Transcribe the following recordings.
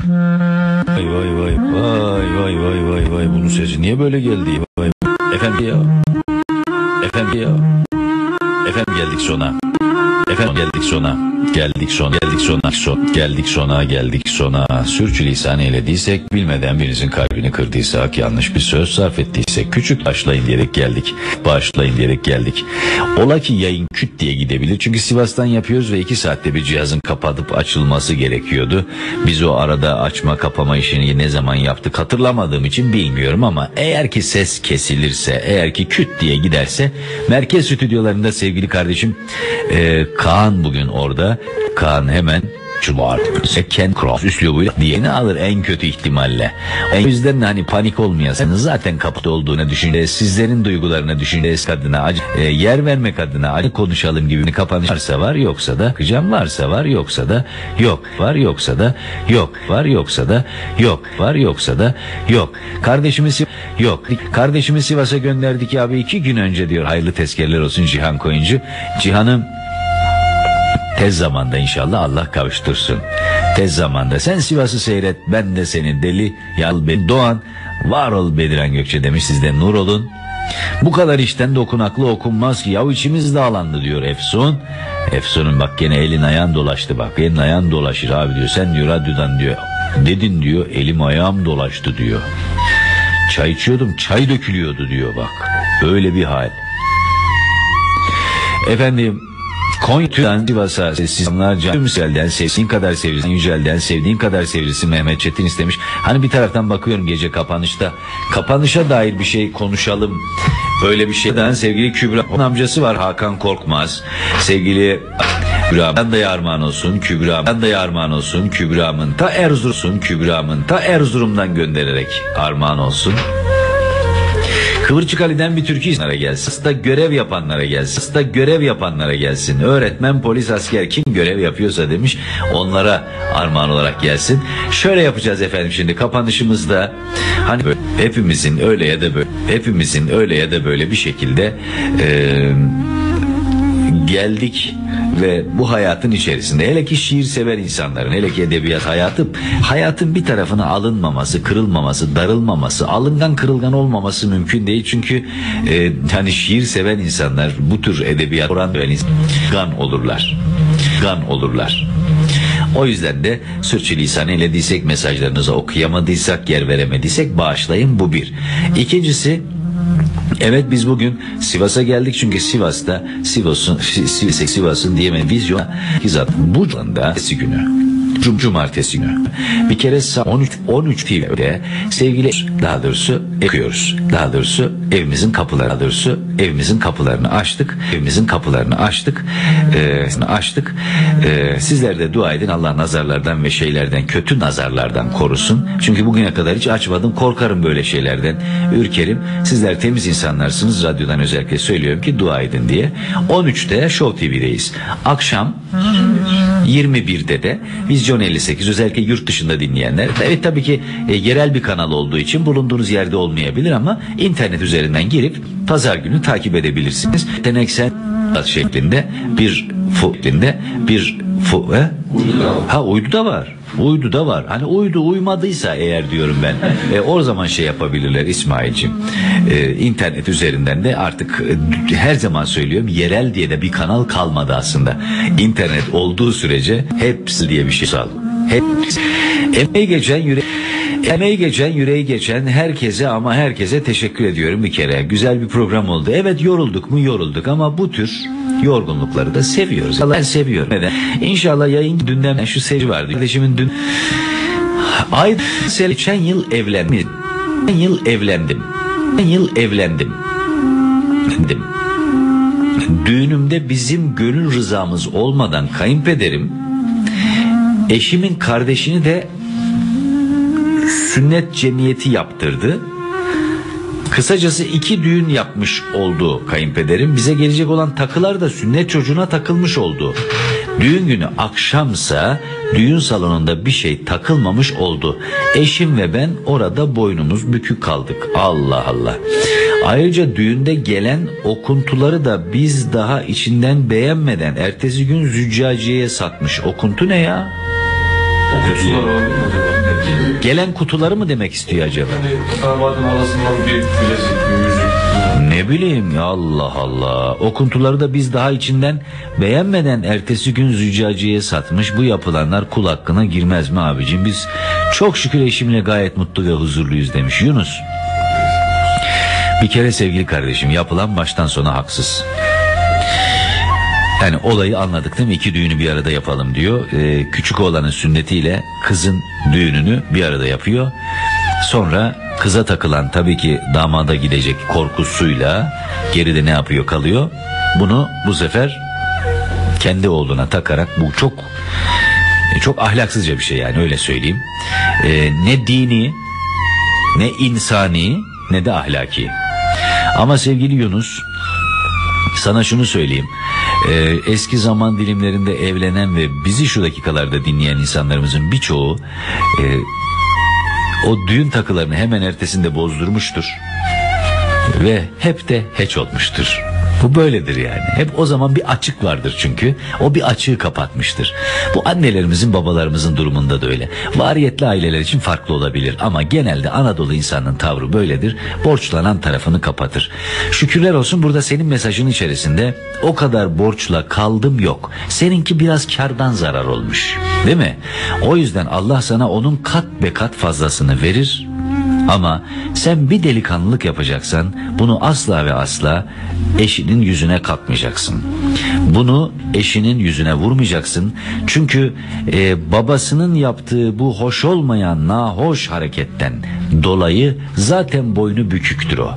Vay vay vay vay vay vay vay vay bunun sesi niye böyle geldi? Vay. Efendim ya. Efendim ya. Efendim geldik sona. Efendim geldik sona. Geldik sona. Geldik sona. Son, geldik sona. Geldik sona. Sürçülisan eylediysek bilmeden birinizin kalbini kırdıysak yanlış bir söz sarf ettiysek küçük başlayın diyerek geldik. Başlayın diyerek geldik. Ola ki yayın küt diye gidebilir. Çünkü Sivas'tan yapıyoruz ve iki saatte bir cihazın kapatıp açılması gerekiyordu. Biz o arada açma kapama işini ne zaman yaptık hatırlamadığım için bilmiyorum ama eğer ki ses kesilirse, eğer ki küt diye giderse merkez stüdyolarında sevgili kardeşim e, Kaan bugün orada. Kaan hemen Cumartesi Ken Cross üslubuyla diyeni alır en kötü ihtimalle. O yüzden de hani panik olmayasınız. Zaten kapıda olduğunu düşünce sizlerin duygularını düşünce adına acı, e, yer vermek adına acı konuşalım gibi bir kapanış varsa var yoksa da kıcam varsa var yoksa da yok var yoksa da yok var yoksa da yok var yoksa da yok. Kardeşimiz yok. Kardeşimi Sivas'a gönderdik abi iki gün önce diyor hayırlı tezkerler olsun Cihan Koyuncu. Cihan'ım Tez zamanda inşallah Allah kavuştursun. Tez zamanda sen Sivas'ı seyret ben de senin deli yal ben Doğan var ol Bediren Gökçe demiş siz de nur olun. Bu kadar işten dokunaklı okunmaz ki yav içimiz dağlandı diyor Efsun. Efsun'un bak gene elin ayağın dolaştı bak elin ayağın dolaşır abi diyor sen diyor radyodan diyor dedin diyor elim ayağım dolaştı diyor. Çay içiyordum çay dökülüyordu diyor bak öyle bir hal. Efendim Konya'dan Sivas'a sessizlerce Müsel'den sevdiğin kadar sevilsin Yücel'den sevdiğin kadar sevilsin Mehmet Çetin istemiş. Hani bir taraftan bakıyorum gece kapanışta kapanışa dair bir şey konuşalım. Öyle bir şeyden sevgili Kübra amcası var Hakan Korkmaz. Sevgili Kübra'dan da yarman olsun Kübra'dan da yarman olsun Kübra'mın ta Erzurum'un Kübra'mın ta Erzurum'dan göndererek armağan olsun. Kıvırcık Ali'den bir türkü insanlara gelsin. Hasta görev yapanlara gelsin. Hasta görev yapanlara gelsin. Öğretmen, polis, asker kim görev yapıyorsa demiş onlara armağan olarak gelsin. Şöyle yapacağız efendim şimdi kapanışımızda hani böyle, hepimizin öyle ya da böyle hepimizin öyle ya da böyle bir şekilde eee geldik ve bu hayatın içerisinde hele ki şiir sever insanların hele ki edebiyat hayatı hayatın bir tarafına alınmaması, kırılmaması, darılmaması, alıngan kırılgan olmaması mümkün değil. Çünkü e, hani şiir seven insanlar bu tür edebiyat oran veren gan olurlar. Gan olurlar. O yüzden de sürçülisan eylediysek mesajlarınızı okuyamadıysak, yer veremediysek bağışlayın bu bir. İkincisi Evet biz bugün Sivas'a geldik çünkü Sivas'ta Sivas'ın Sivas'ın diyemem vizyon hizat bu anda günü. Cum cumartesi günü. Bir kere 13 13 TV'de sevgili daha doğrusu ekliyoruz. Daha doğrusu evimizin kapıları doğrusu evimizin kapılarını açtık. Evimizin kapılarını açtık. Ee, açtık. Ee, sizler de dua edin Allah nazarlardan ve şeylerden kötü nazarlardan korusun. Çünkü bugüne kadar hiç açmadım. Korkarım böyle şeylerden. Ürkerim. Sizler temiz insanlarsınız. Radyodan özellikle söylüyorum ki dua edin diye. 13'te Show TV'deyiz. Akşam 21'de de Vizyon 58 özellikle yurt dışında dinleyenler. Evet tabii ki e, yerel bir kanal olduğu için bulunduğunuz yerde olmayabilir ama internet üzerinden girip pazar günü takip edebilirsiniz. Teneksel şeklinde bir fu şeklinde bir fu he? Ha uydu da var. Uydu da var. Hani uydu uymadıysa eğer diyorum ben. E, o zaman şey yapabilirler İsmail'cim. E, internet üzerinden de artık e, her zaman söylüyorum yerel diye de bir kanal kalmadı aslında. İnternet olduğu sürece hepsi diye bir şey sal. Emeği geçen yüreği Emeği geçen, yüreği geçen herkese ama herkese teşekkür ediyorum bir kere. Güzel bir program oldu. Evet yorulduk mu yorulduk ama bu tür yorgunlukları da seviyoruz. Ben seviyorum. Neden? İnşallah yayın dünden şu seyirci vardı. Kardeşimin dün ay geçen yıl evlendim. Geçen yıl evlendim. Geçen yıl. Evlendim. Düğünümde bizim gönül rızamız olmadan kayınpederim eşimin kardeşini de sünnet cemiyeti yaptırdı. Kısacası iki düğün yapmış oldu kayınpederim. Bize gelecek olan takılar da sünnet çocuğuna takılmış oldu. Düğün günü akşamsa düğün salonunda bir şey takılmamış oldu. Eşim ve ben orada boynumuz bükük kaldık. Allah Allah. Ayrıca düğünde gelen okuntuları da biz daha içinden beğenmeden ertesi gün züccaciyeye satmış. Okuntu ne ya? Gelen kutuları mı demek istiyor acaba? Yani damadın halasından bir bilezik, bir yüzük. Ne bileyim ya Allah Allah. O kuntuları da biz daha içinden beğenmeden ertesi gün züccacıya satmış. Bu yapılanlar kul hakkına girmez mi abicim? Biz çok şükür eşimle gayet mutlu ve huzurluyuz demiş Yunus. Bir kere sevgili kardeşim yapılan baştan sona haksız. Yani olayı anladık değil mi? İki düğünü bir arada yapalım diyor. Ee, küçük oğlanın sünnetiyle kızın düğününü bir arada yapıyor. Sonra kıza takılan tabii ki damada gidecek korkusuyla geride ne yapıyor kalıyor. Bunu bu sefer kendi oğluna takarak bu çok çok ahlaksızca bir şey yani öyle söyleyeyim. Ee, ne dini ne insani ne de ahlaki. Ama sevgili Yunus sana şunu söyleyeyim. Ee, eski zaman dilimlerinde evlenen ve bizi şu dakikalarda dinleyen insanlarımızın birçoğu e, o düğün takılarını hemen ertesinde bozdurmuştur. Ve hep de heç olmuştur. Bu böyledir yani. Hep o zaman bir açık vardır çünkü. O bir açığı kapatmıştır. Bu annelerimizin babalarımızın durumunda da öyle. Variyetli aileler için farklı olabilir ama genelde Anadolu insanının tavrı böyledir. Borçlanan tarafını kapatır. Şükürler olsun burada senin mesajın içerisinde o kadar borçla kaldım yok. Seninki biraz kardan zarar olmuş. Değil mi? O yüzden Allah sana onun kat be kat fazlasını verir ama sen bir delikanlılık yapacaksan bunu asla ve asla eşinin yüzüne kalkmayacaksın. Bunu eşinin yüzüne vurmayacaksın. Çünkü e, babasının yaptığı bu hoş olmayan nahoş hareketten dolayı zaten boynu büküktür o.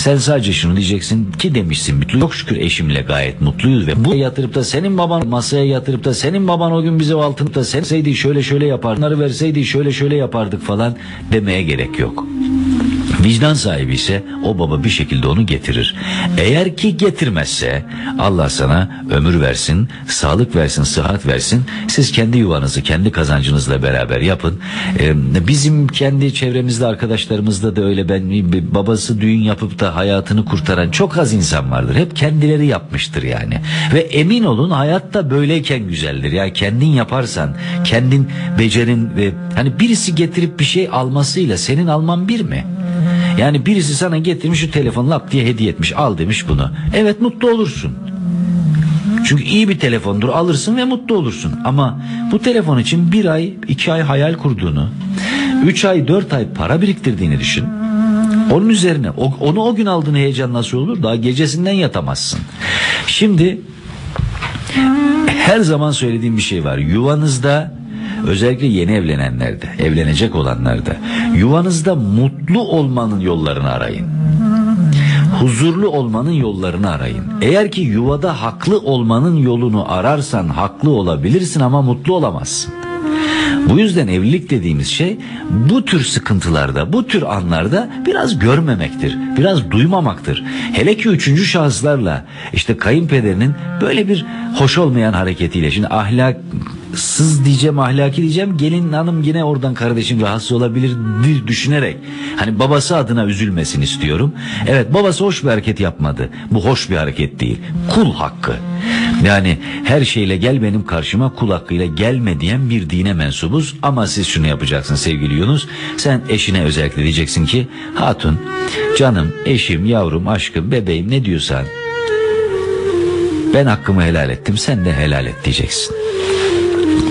Sen sadece şunu diyeceksin ki demişsin mutlu çok şükür eşimle gayet mutluyuz ve bu yatırıp da senin baban masaya yatırıp da senin baban o gün bize o altını da sen verseydi şöyle şöyle yapar bunları verseydi şöyle şöyle yapardık falan demeye gerek yok. Vicdan sahibi ise o baba bir şekilde onu getirir. Eğer ki getirmezse Allah sana ömür versin, sağlık versin, sıhhat versin. Siz kendi yuvanızı kendi kazancınızla beraber yapın. Ee, bizim kendi çevremizde arkadaşlarımızda da öyle ben babası düğün yapıp da hayatını kurtaran çok az insan vardır. Hep kendileri yapmıştır yani. Ve emin olun hayatta böyleyken güzeldir. Ya kendin yaparsan, kendin becerin ve hani birisi getirip bir şey almasıyla senin alman bir mi? Yani birisi sana getirmiş şu telefonu lap diye hediye etmiş al demiş bunu. Evet mutlu olursun. Çünkü iyi bir telefondur alırsın ve mutlu olursun. Ama bu telefon için bir ay iki ay hayal kurduğunu, üç ay dört ay para biriktirdiğini düşün. Onun üzerine onu o gün aldığın heyecan nasıl olur? Daha gecesinden yatamazsın. Şimdi her zaman söylediğim bir şey var. Yuvanızda özellikle yeni evlenenlerde, evlenecek olanlarda yuvanızda mutlu olmanın yollarını arayın. Huzurlu olmanın yollarını arayın. Eğer ki yuvada haklı olmanın yolunu ararsan haklı olabilirsin ama mutlu olamazsın. Bu yüzden evlilik dediğimiz şey bu tür sıkıntılarda, bu tür anlarda biraz görmemektir, biraz duymamaktır. Hele ki üçüncü şahıslarla işte kayınpederinin böyle bir hoş olmayan hareketiyle şimdi ahlak sız diyeceğim ahlaki diyeceğim gelin hanım yine oradan kardeşim rahatsız olabilir düşünerek hani babası adına üzülmesin istiyorum. Evet babası hoş bir hareket yapmadı. Bu hoş bir hareket değil. Kul hakkı. Yani her şeyle gel benim karşıma kul hakkıyla gelme diyen bir dine mensubuz ama siz şunu yapacaksın sevgili Yunus. Sen eşine özellikle diyeceksin ki hatun canım eşim yavrum aşkım bebeğim ne diyorsan ben hakkımı helal ettim sen de helal et diyeceksin.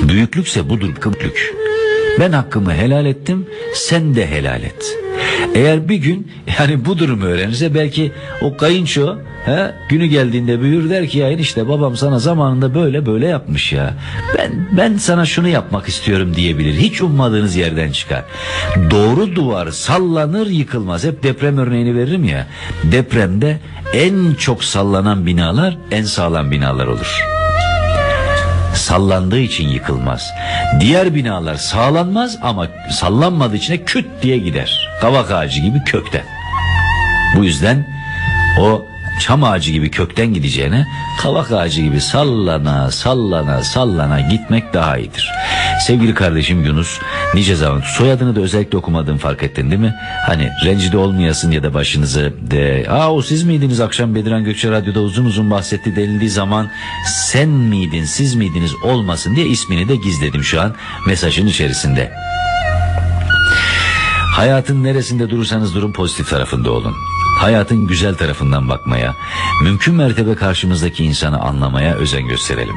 Büyüklükse budur kıplık. Ben hakkımı helal ettim, sen de helal et. Eğer bir gün yani bu durumu öğrenirse belki o kayınço he, günü geldiğinde büyür der ki ya işte babam sana zamanında böyle böyle yapmış ya. Ben ben sana şunu yapmak istiyorum diyebilir. Hiç ummadığınız yerden çıkar. Doğru duvar sallanır yıkılmaz. Hep deprem örneğini veririm ya. Depremde en çok sallanan binalar en sağlam binalar olur sallandığı için yıkılmaz. Diğer binalar sağlanmaz ama sallanmadığı için küt diye gider. Kavak ağacı gibi kökten. Bu yüzden o çam ağacı gibi kökten gideceğine kavak ağacı gibi sallana sallana sallana gitmek daha iyidir. Sevgili kardeşim Yunus nice zaman soyadını da özellikle okumadığını fark ettin değil mi? Hani rencide olmayasın ya da başınızı de aa o siz miydiniz akşam Bediran Gökçe Radyo'da uzun uzun bahsetti denildiği zaman sen miydin siz miydiniz olmasın diye ismini de gizledim şu an mesajın içerisinde. Hayatın neresinde durursanız durun pozitif tarafında olun. Hayatın güzel tarafından bakmaya, mümkün mertebe karşımızdaki insanı anlamaya özen gösterelim.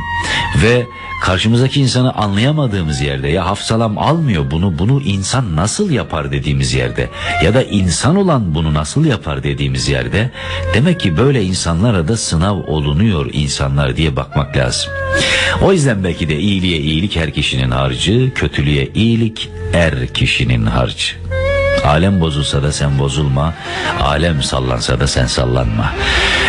Ve karşımızdaki insanı anlayamadığımız yerde ya hafsalam almıyor bunu, bunu insan nasıl yapar dediğimiz yerde ya da insan olan bunu nasıl yapar dediğimiz yerde demek ki böyle insanlara da sınav olunuyor insanlar diye bakmak lazım. O yüzden belki de iyiliğe iyilik her kişinin harcı, kötülüğe iyilik er kişinin harcı. Alem bozulsa da sen bozulma, alem sallansa da sen sallanma.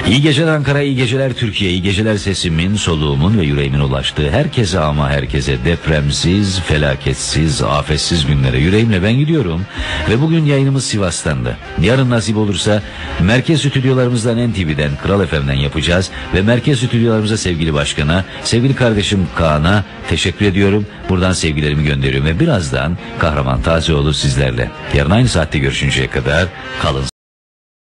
İyi geceler Ankara, iyi geceler Türkiye, iyi geceler sesimin, soluğumun ve yüreğimin ulaştığı herkese ama herkese depremsiz, felaketsiz, afetsiz günlere yüreğimle ben gidiyorum. Ve bugün yayınımız Sivas'tandı. Yarın nasip olursa merkez stüdyolarımızdan NTV'den, Kral FM'den yapacağız. Ve merkez stüdyolarımıza sevgili başkana, sevgili kardeşim Kaan'a teşekkür ediyorum. Buradan sevgilerimi gönderiyorum ve birazdan Kahraman Tazeoğlu sizlerle. Yarın aynı saatte görüşünceye kadar kalın